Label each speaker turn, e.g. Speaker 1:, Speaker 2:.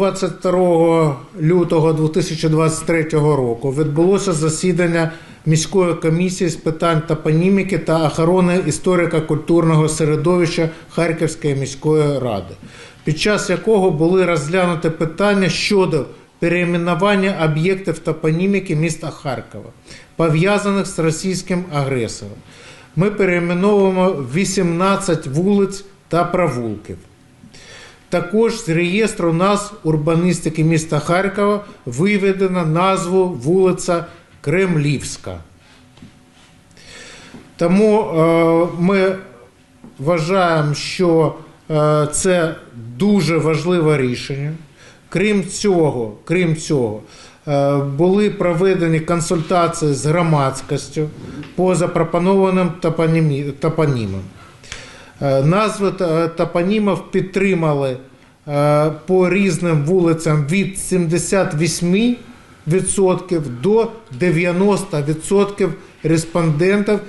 Speaker 1: 22 лютого 2023 року відбулося засідання міської комісії з питань топоніміки та охорони історико-культурного середовища Харківської міської ради, під час якого були розглянуті питання щодо перейменування об'єктів топоніміки міста Харкова, пов'язаних з російським агресором. Ми перейменовуємо 18 вулиць та провулків. Також з реєстру назв урбаністики міста Харкова виведено назву вулиця Кремлівська. Тому е, ми вважаємо, що е, це дуже важливе рішення. Крім цього, крім цього, е, були проведені консультації з громадськістю по запропонованим топонімам. Е, Назви та- топонімів підтримали е, по різним вулицям від 78% до 90% респондентів